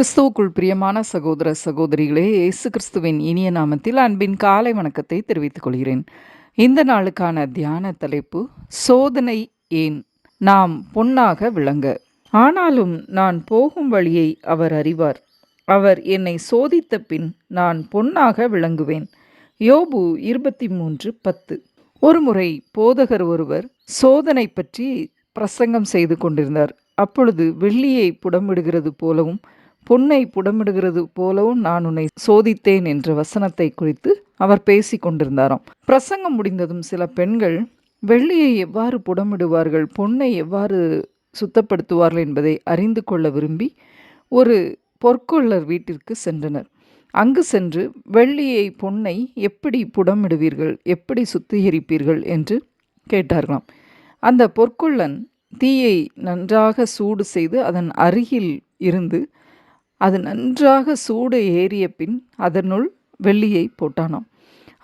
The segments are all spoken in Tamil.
கிறிஸ்துவுக்குள் பிரியமான சகோதர சகோதரிகளே இயேசு கிறிஸ்துவின் இனிய நாமத்தில் அன்பின் காலை வணக்கத்தை தெரிவித்துக் கொள்கிறேன். இந்த நாளுக்கான தியான தலைப்பு சோதனை ஏன் நாம் பொன்னாக விளங்க? ஆனாலும் நான் போகும் வழியை அவர் அறிவார். அவர் என்னை சோதித்த பின் நான் பொன்னாக விளங்குவேன். யோபு இருபத்தி மூன்று பத்து. ஒருமுறை போதகர் ஒருவர் சோதனை பற்றி பிரசங்கம் செய்து கொண்டிருந்தார். அப்பொழுது வெள்ளியை புடமிடுகிறது போலவும் பொன்னை புடமிடுகிறது போலவும் நான் உன்னை சோதித்தேன் என்ற வசனத்தை குறித்து அவர் பேசி கொண்டிருந்தாராம். பிரசங்கம் முடிந்ததும் சில பெண்கள் வெள்ளியை எவ்வாறு புடமிடுவார்கள் பொன்னை எவ்வாறு சுத்தப்படுத்துவார்கள் என்பதை அறிந்து கொள்ள விரும்பி ஒரு பொற்கொள்ளர் வீட்டிற்கு சென்றனர். அங்கு சென்று வெள்ளியை பொன்னை எப்படி புடமிடுவீர்கள் எப்படி சுத்திகரிப்பீர்கள் என்று கேட்டார்களாம். அந்த பொற்கொள்ளன் தீயை நன்றாக சூடு செய்து அதன் அருகில் இருந்து அது நன்றாக சூடு ஏறிய பின் அதனுள் வெள்ளியை போட்டானாம்.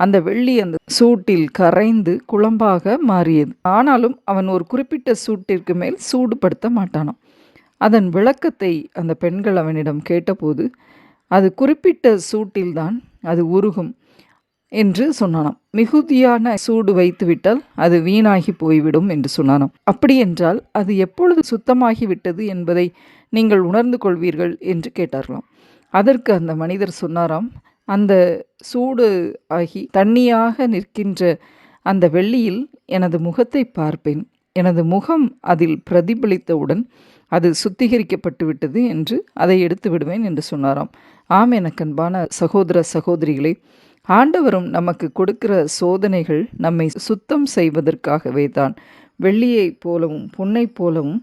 அந்த வெள்ளி அந்த சூட்டில் கரைந்து குழம்பாக மாறியது. ஆனாலும் அவன் ஒரு குறிப்பிட்ட சூட்டிற்கு மேல் சூடுபடுத்த மாட்டானாம். அதன் விளக்கத்தை அந்த பெண்கள் அவனிடம் கேட்டபோது அது குறிப்பிட்ட சூட்டில்தான் அது உருகும் என்று சொன்னானாம். மிகுதியான சூடு வைத்துவிட்டால் அது வீணாகி போய்விடும் என்று சொன்னானாம். அப்படி என்றால் அது எப்பொழுது சுத்தமாகி விட்டது என்பதை நீங்கள் உணர்ந்து கொள்வீர்கள் என்று கேட்டார்களாம். அதற்கு அந்த மனிதர் சொன்னாராம் அந்த சூடு ஆகி தண்ணியாக நிற்கின்ற அந்த வெள்ளியில் எனது முகத்தை பார்ப்பேன். எனது முகம் அதில் பிரதிபலித்தவுடன் அது சுத்திகரிக்கப்பட்டு விட்டது என்று அதை எடுத்து விடுவேன் என்று சொன்னாராம். ஆம் எனக்கன்பான சகோதர சகோதரிகளே ஆண்டவரும் நமக்கு கொடுக்கிற சோதனைகள் நம்மை சுத்தம் செய்வதற்காகவே தான் வெள்ளியைப் போலவும் பொன்னைப் போலவும்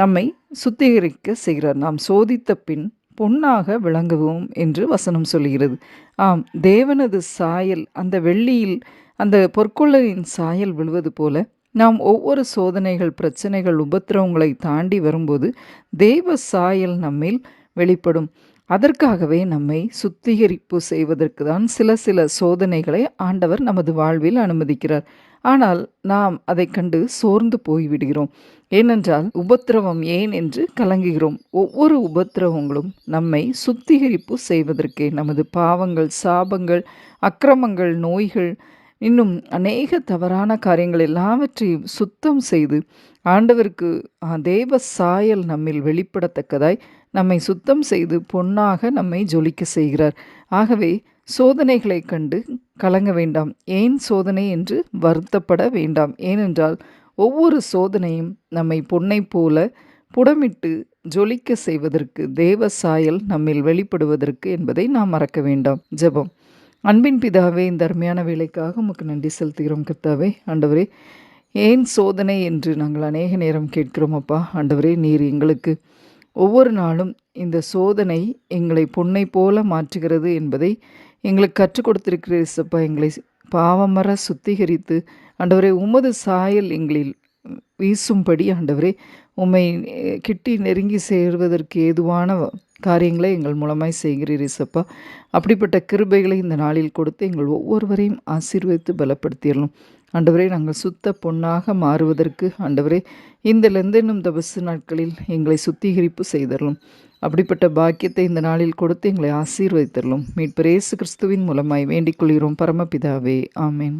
நம்மை சுத்திகரிக்க செய்கிறார். நாம் சோதித்த பின் பொன்னாக விளங்குவோம் என்று வசனம் சொல்கிறது ஆம் தேவனது சாயல் அந்த வெள்ளியில் அந்த பொற்கொள்ளரின் சாயல் விழுவது போல நாம் ஒவ்வொரு சோதனைகள் பிரச்சனைகள் உபத்திரவங்களை தாண்டி வரும்போது தெய்வ சாயல் நம்மில் வெளிப்படும். அதற்காகவே நம்மை சுத்திகரிப்பு செய்வதற்கு தான் சில சில சோதனைகளை ஆண்டவர் நமது வாழ்வில் அனுமதிக்கிறார். ஆனால் நாம் அதை கண்டு சோர்ந்து போய்விடுகிறோம். ஏனென்றால் உபத்திரவம் ஏன் என்று கலங்குகிறோம். ஒவ்வொரு உபத்திரவங்களும் நம்மை சுத்திகரிப்பு செய்வதற்கே நமது பாவங்கள் சாபங்கள் அக்கிரமங்கள் நோய்கள் இன்னும் அநேக தவறான காரியங்கள் எல்லாவற்றையும் சுத்தம் செய்து ஆண்டவருக்கு தேவ சாயல் நம்மில் வெளிப்படத்தக்கதாய் நம்மை சுத்தம் செய்து பொன்னாக நம்மை ஜொலிக்க செய்கிறார். ஆகவே சோதனைகளை கண்டு கலங்க வேண்டாம். ஏன் சோதனை என்று வருத்தப்பட வேண்டாம். ஏனென்றால் ஒவ்வொரு சோதனையும் நம்மை பொன்னை போல புடமிட்டு ஜொலிக்க செய்வதற்கு தேவ சாயல் நம்மில் வெளிப்படுவதற்கு என்பதை நாம் மறக்க வேண்டாம். ஜெபம். அன்பின் பிதாவே இந்த அருமையான வேலைக்காக உமக்கு நன்றி செலுத்துகிறோம். கர்த்தாவே ஆண்டவரே ஏன் சோதனை என்று நாங்கள் அநேக நேரம் கேட்கிறோம் அப்பா. ஆண்டவரே நீர் எங்களுக்கு ஒவ்வொரு நாளும் இந்த சோதனை எங்களை பொன்னை போல மாற்றுகிறது என்பதை எங்களுக்கு கற்றுக் கொடுத்திருக்கிறீசப்பா எங்களை பாவமர சுத்திகரித்து ஆண்டவரே உமது சாயல் எங்களில் வீசும்படி ஆண்டவரே உம்மை கிட்டி நெருங்கி சேர்வதற்கு ஏதுவான காரியங்களை எங்கள் மூலமாய் செய்கிறீர் இசப்பா அப்படிப்பட்ட கிருபைகளை இந்த நாளில் கொடுத்து எங்கள் ஒவ்வொருவரையும் ஆசீர்வதித்து பலப்படுத்திடலாம் ஆண்டவரே நாங்கள் சுத்த பொன்னாக மாறுவதற்கு ஆண்டவரே இந்த லெந்தெனும் தபசு நாட்களில் எங்களை சுத்திகரிப்பு செய்தரலும் அப்படிப்பட்ட பாக்கியத்தை இந்த நாளில் கொடுத்து எங்களை ஆசீர்வதித்தரலும் மீட்பரேசு கிறிஸ்துவின் மூலமாய் வேண்டிக் கொள்கிறோம் பரமபிதாவே. ஆமேன்.